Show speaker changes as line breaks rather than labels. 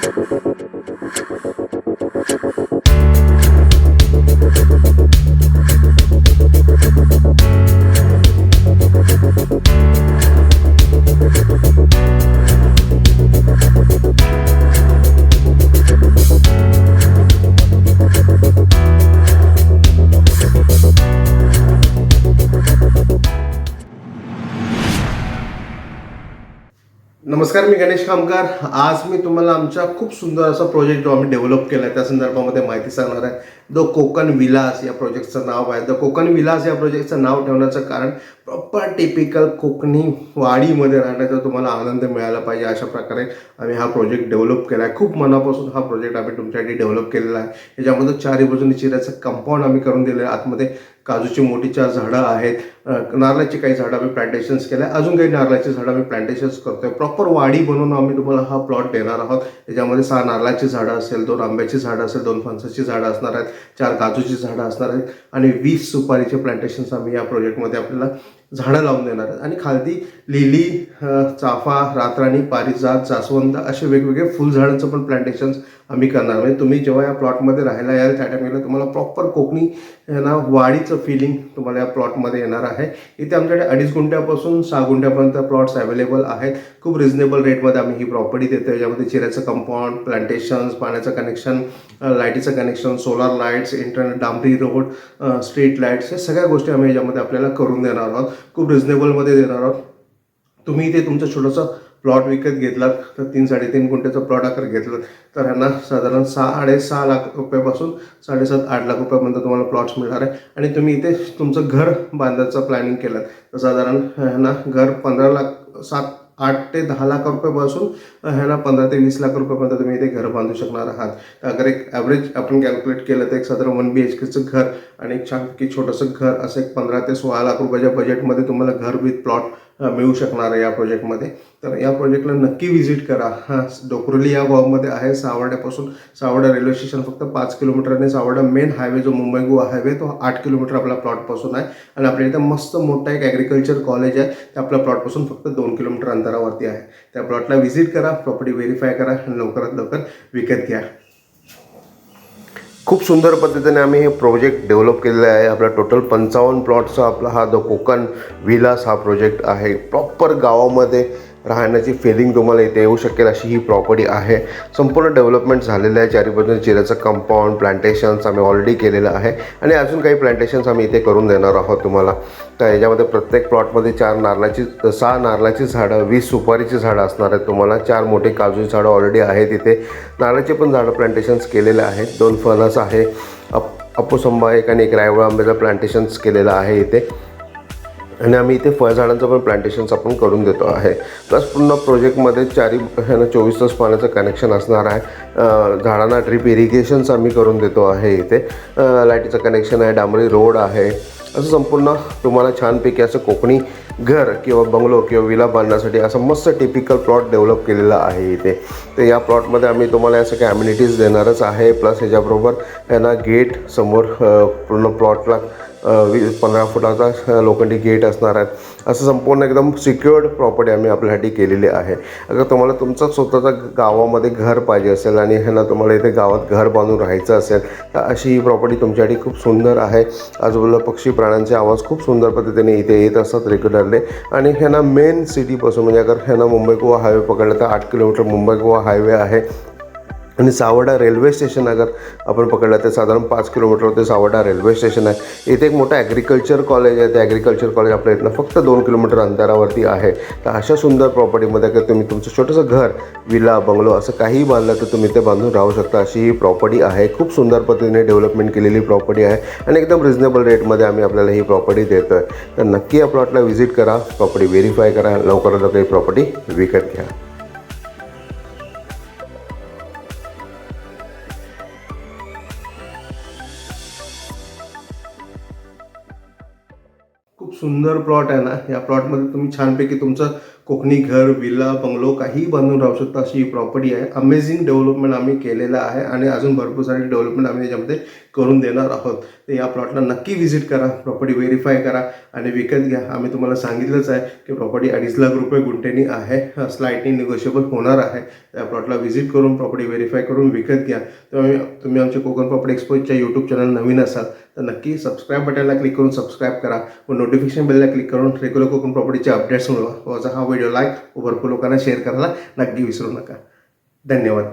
Thank you. नमस्कार मी Ganesh Kamkar आज मी तुम्हाला आमचा खूप सुंदर असा प्रोजेक्ट जो आम्ही डेव्हलप केला आहे त्या संदर्भामध्ये माहिती सांगणार आहे. द कोकण विलास या प्रोजेक्टचं नाव आहे. द कोकण विलास या प्रोजेक्टचं नाव ठेवण्याचं कारण प्रॉपर टिपिकल कोकणी वाडीमध्ये राहण्याचा तुम्हाला आनंद मिळाला पाहिजे अशा प्रकारे आम्ही हा प्रोजेक्ट डेव्हलप केला आहे खूप मनापासून हा प्रोजेक्ट आम्ही तुमच्यासाठी डेव्हलप केलेला आहे. याच्यामध्ये चारही बाजूने चिऱ्याचं कंपाऊंड आम्ही करून दिलेलं आहे आतमध्ये काजूची मोठी चार झाडं आहेत. नारळाची काही झाडं आम्ही प्लांटेशन्स केल्या. अजून काही नारळाची झाडं आम्ही प्लांटेशन्स करतोय. प्रॉपर वाडी बनवून आम्ही तुम्हाला हा प्लॉट देणार आहोत. त्याच्यामध्ये सहा नारळाची झाडं असेल दोन आंब्याची झाडं असेल दोन फणसाची झाडं असणार आहेत चार काजूची झाडं असणार आहेत आणि वीस सुपारीचे प्लांटेशन्स आम्ही या प्रोजेक्टमध्ये आपल्याला झाडं लावून देणार आहेत. आणि खालती लिली चाफा रातराणी पारिजात जास्वंद असे वेगवेगळे फुलझाडांचं पण प्लांटेशन्स आम्ही करणार. म्हणजे तुम्ही जेव्हा या प्लॉटमध्ये राहायला याल त्या टायमिंगला तुम्हाला प्रॉपर कोकणी ना वाडीचं फिलिंग तुम्हाला या प्लॉटमध्ये येणार आहे. इथे आमच्याकडे अडीच गुंठ्यापासून सहा गुंठ्यापर्यंत प्लॉट्स अवेलेबल आहेत. खूप रिझनेबल रेटमध्ये आम्ही ही प्रॉपर्टी देतो याच्यामध्ये चिऱ्याचं कंपाऊंड प्लांटेशन्स पाण्याचं कनेक्शन लाईटीचं कनेक्शन सोलार लाईट्स इंटरनेट डांबरी रोड स्ट्रीट लाईट्स या सगळ्या गोष्टी आम्ही याच्यामध्ये आपल्याला करून देणार आहोत. खूप रिझनेबलमध्ये देणार आहोत. तुम्ही इथे तुमचं छोटंसं प्लॉट विकत घेतलात तर तीन साडेतीन गुंठ्याचा प्लॉट आकार घेतलात. तर ह्यांना साधारण सहा साडेसहा लाख रुपयापासून साडेसात आठ लाख रुपयापर्यंत तुम्हाला प्लॉट्स मिळणार आहे. आणि तुम्ही इथे तुमचं घर बांधायचं प्लॅनिंग केलं तर साधारण ह्यांना घर पंधरा लाख सात आठ ते दहा लाख रुपयापासून ह्यांना पंधरा ते वीस लाख रुपयापर्यंत तुम्ही इथे घर बांधू शकणार आहात. अगर एक ॲव्हरेज आपण कॅल्क्युलेट केलं तर एक साधारण वन बी एच केचं घर आणि एक छानपैकी छोटंसं घर असं एक पंधरा ते सोळा लाख रुपयाच्या बजेटमध्ये तुम्हाला घर विथ प्लॉट मिळू शकणार आहे या प्रोजेक्टमध्ये तर या प्रोजेक्टला नक्की व्हिजिट करा. हा डोकरोली या गावामध्ये आहे. सावर्ड्यापासून सावर्डा रेल्वे स्टेशन फक्त पाच किलोमीटर आणि सावर्डा मेन हायवे जो मुंबई गोवा हायवे तो आठ किलोमीटर आपल्या प्लॉटपासून आहे. आणि आपल्या इथं मस्त मोठा एक ॲग्रिकल्चर कॉलेज आहे. ते आपल्या प्लॉटपासून फक्त दोन किलोमीटर अंतरावरती आहे. त्या प्लॉटला व्हिजिट करा प्रॉपर्टी व्हेरीफाय करा आणि लवकरात लवकर विकत घ्या. खूप सुंदर पद्धतीने आम्ही हे प्रोजेक्ट डेव्हलप केलेलं आहे. आपला टोटल पंचावन्न प्लॉटचा आपला हा द कोकण विलास हा प्रोजेक्ट आहे. प्रॉपर गावामध्ये राहण्याची फिलिंग तुम्हाला इथे येऊ शकेल अशी ही प्रॉपर्टी आहे. संपूर्ण डेव्हलपमेंट झालेलं आहे. चारी बाजूने चिऱ्याचं कंपाऊंड प्लांटेशन्स आम्ही ऑलरेडी केलेलं आहे. आणि अजून काही प्लांटेशन्स आम्ही इथे करून देणार आहोत तुम्हाला. तर याच्यामध्ये प्रत्येक प्लॉटमध्ये चार नारळाची सहा नारळाची झाडं वीस सुपारीची झाडं असणार आहेत तुम्हाला. चार मोठे काजूची झाडं ऑलरेडी आहेत इथे. नारळाचे पण झाडं प्लांटेशन्स केलेले आहेत. दोन फणस आहे. अप अप्पूसंबा एक आणि एक रायवळ आंब्याचं प्लांटेशन्स केलेलं आहे इथे. आणि आम्ही इथे फळझाडांचं पण प्लांटेशन्स आपण करून देतो आहे. प्लस पूर्ण प्रोजेक्टमध्ये चारी ह्यानं चोवीस तास पाण्याचं कनेक्शन असणार आहे. झाडांना ड्रीप इरिगेशन्स आम्ही करून देतो आहे इथे. लाईटीचं कनेक्शन आहे डांबरी रोड आहे. असं संपूर्ण तुम्हाला छानपैकी असं कोकणी घर किंवा बंगलो किंवा विला बांधण्यासाठी असं मस्त टिपिकल प्लॉट डेव्हलप केलेला आहे इथे. तर या प्लॉटमध्ये आम्ही तुम्हाला या सगळ्या ॲम्युनिटीज देणारच आहे. प्लस ह्याच्याबरोबर यांना गेट समोर पूर्ण प्लॉटला वीस पंधरा फुटाचा लोखंडी गेट असणार आहेत असं संपूर्ण एकदम सिक्युअर्ड प्रॉपर्टी आम्ही आपल्यासाठी केलेली आहे. अगर तुम्हाला तुमचं स्वतःचं गावामध्ये घर पाहिजे असेल आणि ह्यांना तुम्हाला इथे गावात घर बांधून राहायचं असेल तर अशी ही प्रॉपर्टी तुमच्यासाठी खूप सुंदर आहे. आजूबाजूला पक्षी प्राण्यांचे आवाज खूप सुंदर पद्धतीने इथे येत असतात रेग्युलरली आणि ह्यांना मेन सिटीपासून म्हणजे अगर ह्यांना मुंबई गोवा हायवे पकडलं तर आठ किलोमीटर मुंबई गोवा हायवे आहे. आणि सावडा रेल्वे स्टेशन अगर आपण पकडलं तर साधारण पाच किलोमीटर ते सावडा रेल्वे स्टेशन आहे. इथे एक मोठं ॲग्रिकल्चर कॉलेज आहे. ते ॲग्रिकल्चर कॉलेज आपल्या इथनं फक्त दोन किलोमीटर अंतरावरती आहे. तर अशा सुंदर प्रॉपर्टीमध्ये अगर तुम्ही तुमचं छोटंसं घर विला बंगलो असं काहीही बांधलं तर तुम्ही ते बांधून राहू शकता. अशी ही प्रॉपर्टी आहे. खूप सुंदर पद्धतीने डेव्हलपमेंट केलेली प्रॉपर्टी आहे. आणि एकदम रिजनेबल रेटमध्ये आम्ही आपल्याला ही प्रॉपर्टी देतो आहे तर नक्की या प्लॉटला व्हिजिट करा. प्रॉपर्टी व्हेरीफाय करा. लवकरात लवकर ही प्रॉपर्टी विकत घ्या. खूप सुंदर प्लॉट आहे ना या प्लॉटमध्ये तुम्ही छानपैकी तुमचं कोकणी घर विला बंगलो काहीही बांधून राहू शकता अशी ही प्रॉपर्टी आहे. अमेझिंग डेव्हलपमेंट आम्ही केलेलं आहे आणि अजून भरपूर सारे डेव्हलपमेंट आम्ही याच्यामध्ये करून देणार आहोत. तर या प्लॉटला नक्की व्हिजिट करा प्रॉपर्टी व्हेरीफाय करा आणि विकत घ्या. आम्ही तुम्हाला सांगितलंच आहे की प्रॉपर्टी अडीच लाख रुपये गुंठेनी आहे स्लाइटली निगोशिएबल होणार आहे. त्या प्लॉटला व्हिजिट करून प्रॉपर्टी व्हेरीफाय करून विकत घ्या. तुम्ही तुम्ही आमच्या कोकण प्रॉपर्टी एक्सपोजच्या यूट्यूब चॅनल नवीन असाल तर नक्की सबस्क्राईब बटनला क्लिक करून सबस्क्राईब करा. व नोटिफिकेशन बेलला क्लिक करून रेग्युलर कोकण प्रॉपर्टीचे अपडेट्स मिळवा. हा हा व्हिडिओ लाईक व भरपूर लोकांना शेअर करायला नक्की विसरू नका. धन्यवाद.